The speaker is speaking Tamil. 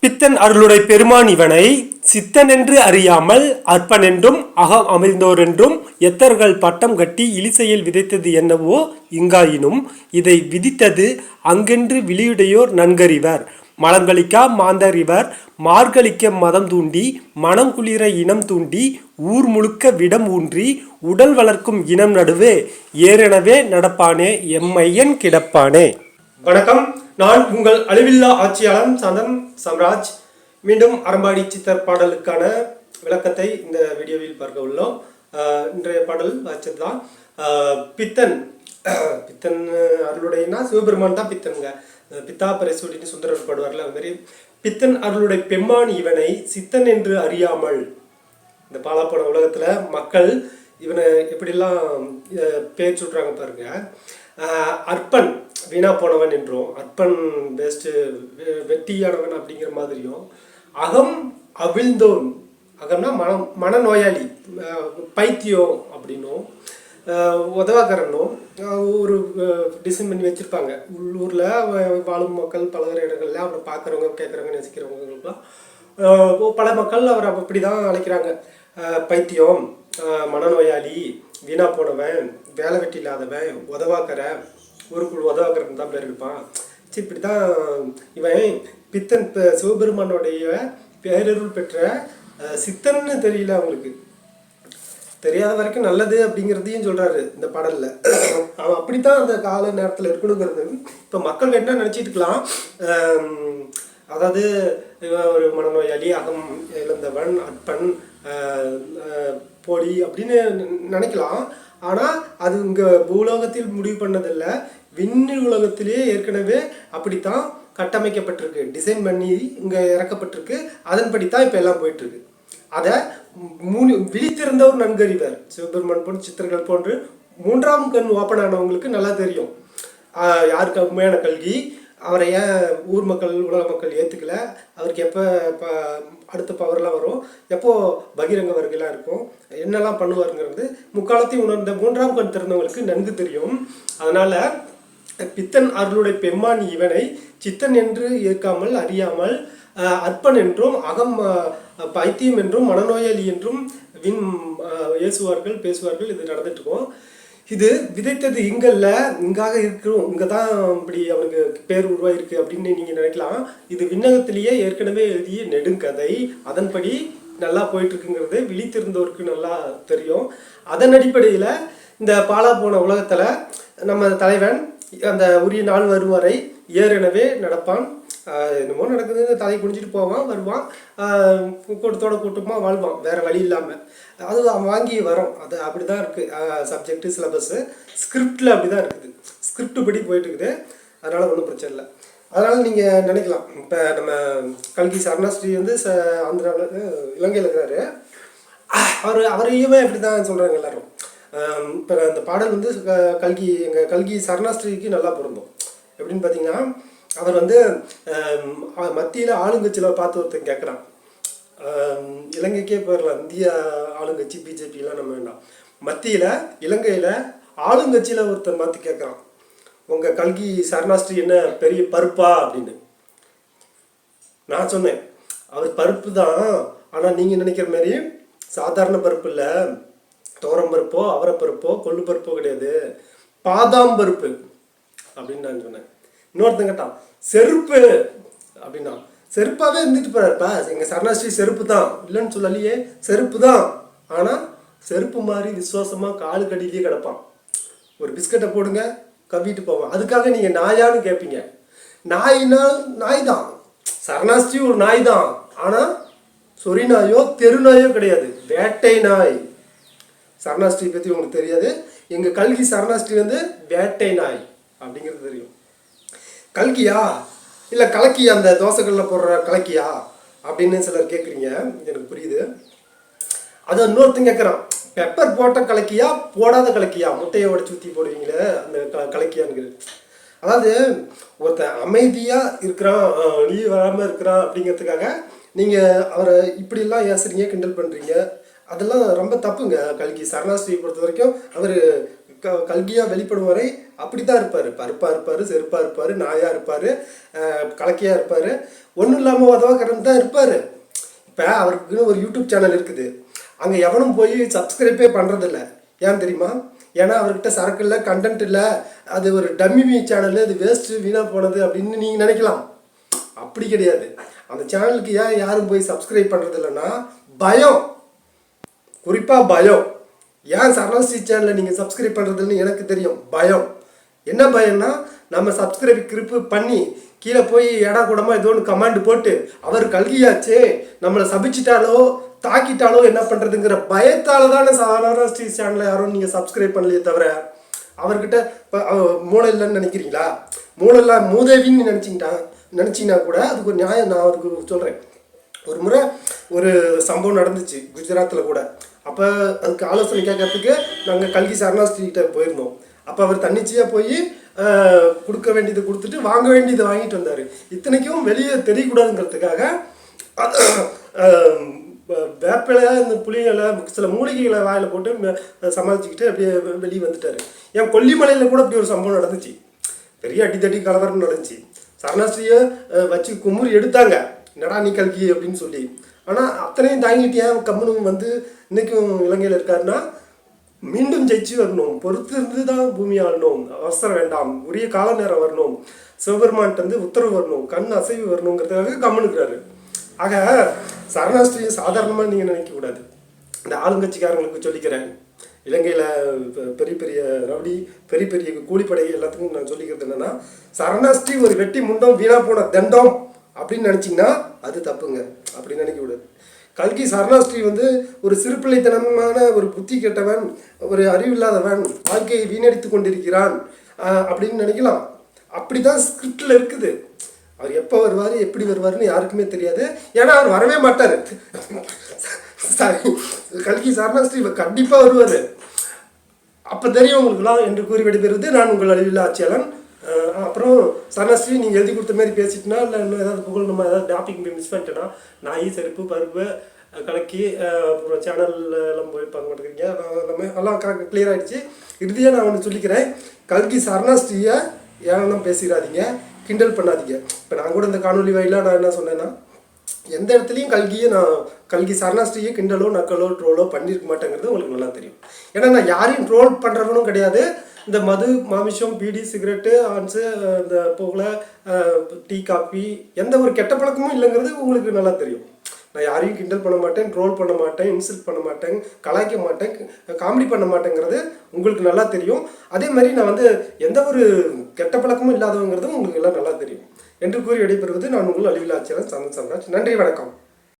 பித்தன் அருளுடை பெருமான் இவனை சித்தன் என்று அறியாமல் அற்பன் என்றும் அகம் அமிழ்ந்தோர் என்றும் எத்தர்கள் பட்டம் கட்டி இலிசையில் விதைத்தது என்னவோ இங்காயினும் இதை விதித்தது அங்கென்று விழியுடையோர் நன்கறிவர். மலங்களிக்கா மாந்தர் இவர் மார்கழிக்க மதம் தூண்டி மனம் குளிர இனம் தூண்டி ஊர் முழுக்க விடம் ஊன்றி உடல் வளர்க்கும் இனம் நடுவே ஏறெனவே நடப்பானே எம்மையன் கிடப்பானே. வணக்கம். நான் உங்கள் அழிவில்லா ஆட்சியாளன் சனம் சம்ராஜ். மீண்டும் அரம்பாடி சித்தர் பாடலுக்கான விளக்கத்தை இந்த வீடியோவில் பார்க்க உள்ளோம். இன்றைய பாடல் வாய்ச்சது தான் பித்தன். பித்தன் அருளுடையனா? சிவபெருமான் தான் பித்தனுங்க. பித்தா பரிசூடின்னு சுந்தரர் பாடுவார்ல அது மாதிரி பித்தன் அருளுடைய பெம்மான் இவனை சித்தன் என்று அறியாமல். இந்த பாலாப்பாடம் உலகத்தில் மக்கள் இவனை எப்படிலாம் பேர் சொல்கிறாங்க பாருங்க. அஹ், வீணா போனவன் என்றும் அற்பன் பெஸ்ட்டு வெட்டியானவன் அப்படிங்கிற மாதிரியும் அகம் அவிழ்ந்தோன். அகம்னா மனம் மனநோயாளி பைத்தியம் அப்படின்னும். உதவாக்கரனும் ஒரு டிசைன் பண்ணி வச்சுருப்பாங்க. உள்ளூரில் வாழும் மக்கள் பலதர இடங்கள்ல அவரை பார்க்குறவங்க கேட்குறவங்க நேசிக்கிறவங்களுக்குலாம் பல மக்கள் அவர் அப்படி தான் அழைக்கிறாங்க பைத்தியம் மனநோயாளி வீணா போனவன் வேலை வெட்டி இல்லாதவன் உதவாக்கற குழு உதவாக்கரன் தான் பேர் இருப்பான் சரி இப்படி தான் இவன் பித்தன் ப- சிவபெருமானுடைய பேரருள் பெற்ற சித்தன்னு தெரியல அவங்களுக்கு. தெரியாத வரைக்கும் நல்லது அப்படிங்கிறதையும் சொல்கிறாரு இந்த பாடலில். அவன் அப்படித்தான் அந்த கால நேரத்தில் இருக்கணுங்கிறது இப்போ மக்கள் என்ன நினச்சிட்டுக்கலாம்? அதாவது ஒரு மனநோயாளி அகம் இழந்தவன் அற்பன் ஆஹ், போலி அப்படின்னு நினைக்கலாம். ஆனால் அது இங்கே பூலோகத்தில் முடிவு பண்ணதில்லை. விண்ணில் உலகத்திலேயே ஏற்கனவே அப்படித்தான் கட்டமைக்கப்பட்டிருக்கு. டிசைன் பண்ணி இங்கே இறக்கப்பட்டிருக்கு. அதன்படி தான் இப்போ எல்லாம் போயிட்டுருக்கு அதை மூணு விழித்திருந்தவர் நன்கறிவர் சிவபெருமான் போன்ற சித்திரங்கள் போன்று மூன்றாம் கண் ஓப்பன் ஆனவங்களுக்கு நல்லா தெரியும். யாருக்கு உண்மையான கல்வி அவரை ஏன் ஊர் மக்கள் உலக மக்கள் ஏற்றுக்கல அவருக்கு எப்போ இப்போ அடுத்த பவர்லாம் வரும்? எப்போ பகிரங்க வருகைலாம் இருக்கும்? என்னெல்லாம் பண்ணுவாருங்கிறது முக்காலத்தையும் உணர்ந்த மூன்றாம் கண் திறந்தவங்களுக்கு நன்கு தெரியும். அதனால பித்தன் அருளுடைய பெம்மான் இவனை சித்தன் என்று ஏற்காமல் அறியாமல் அற்பன் என்றும் அகம் பைத்தியம் என்றும் மனநோயாளி என்றும் வின் ஏசுவார்கள் பேசுவார்கள் இது நடந்துட்டு இருக்கும் இது விதைத்தது இங்கல்ல இங்காக இருக்கிறோம் இங்கே தான் இப்படி அவனுக்கு பேர் உருவாயிருக்கு அப்படின்னு நீங்கள் நினைக்கலாம். இது விண்ணகத்திலேயே ஏற்கனவே எழுதிய நெடுங்கதை. அதன்படி நல்லா போயிட்டுருக்குங்கிறது விழித்திருந்தோருக்கு நல்லா தெரியும். அதன் அடிப்படையில் இந்த பாலா போன உலகத்தில் நம்ம தலைவன் அந்த உரிய நாள் வரும் வரை ஏறெனவே நடப்பான். என்னமோ நடக்குது. தலை குடிஞ்சிட்டு போவான் வருவான். கூட்டத்தோட கூட்டமாக வாழ்வான். வேறு வழி இல்லாமல் அது அவன் வாங்கி வரோம். அது அப்படி தான் இருக்குது சப்ஜெக்ட்டு சிலபஸ்ஸு ஸ்கிரிப்டில் அப்படி தான் இருக்குது. ஸ்கிரிப்ட் படி போயிட்டு இருக்குது அதனால் ஒன்றும் பிரச்சனை இல்லை. அதனால் நீங்கள் நினைக்கலாம். இப்போ நம்ம கல்கி சரணாஸ்ரீ வந்து ச ஆந்திராவில் இலங்கையில் இருக்கிறாரு. அவர் அவரையுமே இப்படி தான் சொல்கிறாங்க எல்லோரும் இப்போ அந்த பாடல் வந்து க- கல்கி எங்கள் கல்கி சரணாஸ்ரீக்கு நல்லா பொருந்தும். எப்படின்னு பார்த்தீங்கன்னா அவர் வந்து மத்தியில் ஆளுங்கட்சியில் பார்த்து ஒருத்தன் கேட்குறான் இலங்கைக்கே போயிடலாம் இந்திய ஆளுங்கட்சி பிஜேபிலாம் நம்ம வேண்டாம். மத்தியில் இலங்கையில் ஆளுங்கட்சியில் ஒருத்தன் பார்த்து கேட்குறான் உங்கள் கல்கி சரணாஸ்ரீ என்ன பெரிய பருப்பா அப்படின்னு. நான் சொன்னேன். அவர் பருப்பு தான். ஆனால் நீங்கள் நினைக்கிற மாதிரி சாதாரண பருப்பு இல்லை. தோரம் பருப்போ அவரைப்பருப்போ கொள்ளு பருப்போ கிடையாது. பாதாம் பருப்பு அப்படின்னு நான் சொன்னேன். இன்னொருத்தன் கேட்டான் செருப்பு அப்படின்னா செருப்பாகவே இருந்துட்டு போறாருப்பா. எங்கள் சரணாஸ்ரீ செருப்பு தான் இல்லைன்னு சொல்லலையே செருப்பு தான் ஆனால் செருப்பு மாதிரி விசுவாசமாக காலு கடியிலேயே கிடப்பான். ஒரு பிஸ்கட்டை போடுங்க கவ்விட்டு போவான். அதுக்காக நீங்கள் நாயான்னு கேட்பீங்க நாய்னா நாய் தான் சரணாஸ்ரீ ஒரு நாய் தான் ஆனால் சொறி நாயோ தெரு நாயோ கிடையாது. வேட்டை நாய். சரணாஸ்ரீ பற்றி உங்களுக்கு தெரியாது. எங்கள் கல்கி சரணாஸ்ரீ வந்து வேட்டை நாய் அப்படிங்கிறது தெரியும். கல்கியா இல்லை கலக்கியா அந்த தோசைகளில் போடுற கலக்கியா? அப்படின்னு சிலர் கேட்குறீங்க எனக்கு புரியுது. அது இன்னொருத்தன் கேட்குறான் பெப்பர் போட்ட கலக்கியா போடாத கலக்கியா? முட்டையை உடச்சி ஊற்றி போடுவீங்களே அந்த க கலக்கியான்னு அதாவது ஒருத்தன் அமைதியாக இருக்கிறான் நீ வராமல் இருக்கிறான் அப்படிங்கிறதுக்காக நீங்கள் அவரை இப்படிலாம் ஏசுறீங்க கிண்டல் பண்ணுறீங்க அதெல்லாம் ரொம்ப தப்புங்க கல்கி. சரணாஸ்ரீ பொறுத்த வரைக்கும் அவர் க கல்கியாக வெளிப்படும் வரை அப்படி தான் இருப்பார் பருப்பாக இருப்பார் செருப்பாக இருப்பார் நாயாக இருப்பார். கலக்கியாக இருப்பார் ஒன்றும் இல்லாமல் உதவாக்கரன் தான் இருப்பார். இப்போ அவருக்குன்னு ஒரு யூடியூப் சேனல் இருக்குது. அங்கே எவனும் போய் சப்ஸ்கிரைப்பே பண்ணுறதில்ல ஏன் தெரியுமா? ஏன்னா அவர்கிட்ட சரக்கு இல்லை கண்டென்ட் இல்லை. அது ஒரு டம்மி சேனல் அது வேஸ்ட்டு வீணாக போனது அப்படின்னு நீங்கள் நினைக்கலாம். அப்படி கிடையாது. அந்த சேனலுக்கு ஏன் யாரும் போய் சப்ஸ்கிரைப் பண்ணுறது இல்லைன்னா பயம். குறிப்பாக பயம். ஏன் சரணாஸ்ரீ சேனலை நீங்கள் சப்ஸ்கிரைப் பண்ணுறதுன்னு எனக்கு தெரியும். பயம். என்ன பயம்னா நம்ம சப்ஸ்கிரைப் கிரிப்பு பண்ணி கீழே போய் எடா கூடமா ஏதோ ஒன்று கமாண்ட் போட்டு அவர் கல்கியாச்சே நம்மளை சபிச்சிட்டாலோ தாக்கிட்டாலோ என்ன பண்ணுறதுங்கிற பயத்தால் தானே சரணாஸ்ரீ சேனலை யாரும் நீங்கள் சப்ஸ்கிரைப் பண்ணலையே தவிர அவர்கிட்ட இப்போ மூளை இல்லைன்னு நினைக்கிறீங்களா? மூளை இல்லை மூதேவின்னு நினச்சிக்கிட்டான் நினச்சிங்கன்னா கூட அதுக்கு ஒரு நியாயம் நான் அவருக்கு சொல்கிறேன் ஒரு முறை ஒரு சம்பவம் நடந்துச்சு குஜராத்தில் கூட. அப்போ அதுக்கு ஆலோசனை கேட்கறதுக்கு நாங்கள் கல்கி சரணாஸ்திரிகிட்ட போயிருந்தோம். அப்போ அவர் தன்னிச்சையாக போய் கொடுக்க வேண்டியதை கொடுத்துட்டு வாங்க வேண்டியதை வாங்கிட்டு வந்தார். இத்தனைக்கும் வெளியே தெரியக்கூடாதுங்கிறதுக்காக வேப்பிலை இந்த புளிகளை சில மூலிகைகளை வாயில் போட்டு சமாளிச்சுக்கிட்டு அப்படியே வெளியே வந்துட்டார். என் கொல்லிமலையில் கூட அப்படி ஒரு சம்பவம் நடந்துச்சு. பெரிய அடித்தடி கலவரம் நடந்துச்சு. சரணாஸ்ரீயை வச்சு குமுறி எடுத்தாங்க. என்னடா நீ கல்கி அப்படின்னு சொல்லி. ஆனால் அத்தனையும் தாங்கிட்டு ஏன் கம்மனும் வந்து இன்றைக்கும் இலங்கையில் இருக்காருன்னா மீண்டும் ஜெயிச்சு வரணும். பொறுத்து இருந்து தான் பூமி ஆளணும். அவசரம் வேண்டாம். உரிய கால நேரம் வரணும். சிவபெருமான்ட்டு வந்து உத்தரவு வரணும். கண் அசைவு வரணுங்கிறதுக்காக கம்முனுக்கிறாரு. ஆக சரணாஸ்திரியை சாதாரணமாக நீங்கள் நினைக்கக்கூடாது இந்த ஆளுங்கட்சிக்காரங்களுக்கு சொல்லிக்கிறேன். இலங்கையில் பெரிய பெரிய ரவுடி பெரிய பெரிய கூலிப்படை எல்லாத்துக்கும் நான் சொல்லிக்கிறது என்னன்னா சரணாஸ்ரீ ஒரு வெட்டி முண்டம் வீணா போன தண்டம். அப்படின்னு நினச்சிங்கன்னா அது தப்புங்க. அப்படின்னு நினைக்க கூடாது. கல்கி சரணாஸ்ரீ வந்து ஒரு சிறுபிள்ளைத்தனமான ஒரு புத்தி கெட்டவன் ஒரு அறிவில்லாதவன் வாழ்க்கையை வீணடித்து கொண்டிருக்கிறான் அப்படின்னு நினைக்கலாம். அப்படி தான் ஸ்கிரிப்டில் இருக்குது. அவர் எப்போ வருவார் எப்படி வருவாருன்னு யாருக்குமே தெரியாது. ஏன்னா அவர் வரவே மாட்டார். சாரி கல்கி சரணாஸ்ரீ கண்டிப்பாக வருவார். அப்போ தெரியும் உங்களுக்குலாம் என்று கூறி விடைபெறுவது நான் உங்கள் அழிவில் ஆட்சியாளன் அப்புறம் சரணாஸ்ரீ நீங்கள் எழுதி கொடுத்த மாதிரி பேசிட்டுனா இல்லை இன்னும் ஏதாவது புகழ் நம்ம ஏதாவது டாபிக் மிஸ் பண்ணிட்டேன்னா நாய் செருப்பு பருப்பு கலக்கி அப்புறம் சேனல்லாம் போய் பார்க்க மாட்டேங்கிறீங்க நான் எல்லாமே எல்லாம் கரெக்ட் கிளியர் ஆகிடுச்சு இறுதியாக நான் ஒன்று சொல்லிக்கிறேன். கல்கி சரணாஸ்ரீயை ஏன்னா பேசிடாதீங்க. கிண்டல் பண்ணாதீங்க. இப்போ நான் கூட இந்த காணொலி வாயிலாக நான் என்ன சொன்னேன்னா எந்த இடத்துலையும் கல்கியை நான் கல்கி சரணாஸ்ரீயை கிண்டலோ நக்கலோ ட்ரோலோ பண்ணியிருக்க மாட்டேங்கிறது உங்களுக்கு நல்லா தெரியும். ஏன்னா நான் யாரையும் ட்ரோல் பண்ணுறவனும் கிடையாது. இந்த மது மாமிசம் பீடி சிகரெட்டு ஆன்ஸு இந்த புகழை டீ காஃபி எந்த ஒரு கெட்ட பழக்கமும் இல்லைங்கிறது உங்களுக்கு நல்லா தெரியும். நான் யாரையும் கிண்டல் பண்ண மாட்டேன் ட்ரோல் பண்ண மாட்டேன் இன்சல்ட் பண்ண மாட்டேன் கலாய்க்க மாட்டேன் காமெடி பண்ண மாட்டேங்கிறது உங்களுக்கு நல்லா தெரியும். அதே மாதிரி நான் வந்து எந்த ஒரு கெட்ட பழக்கமும் இல்லாதவங்கிறதும் உங்களுக்கு எல்லாம் நல்லா தெரியும். என்று கூறி விடைபெறுவது நான் உங்கள் அழிவில் ஆட்சியாளர் சந்தன் சம்ராஜ். நன்றி வணக்கம்.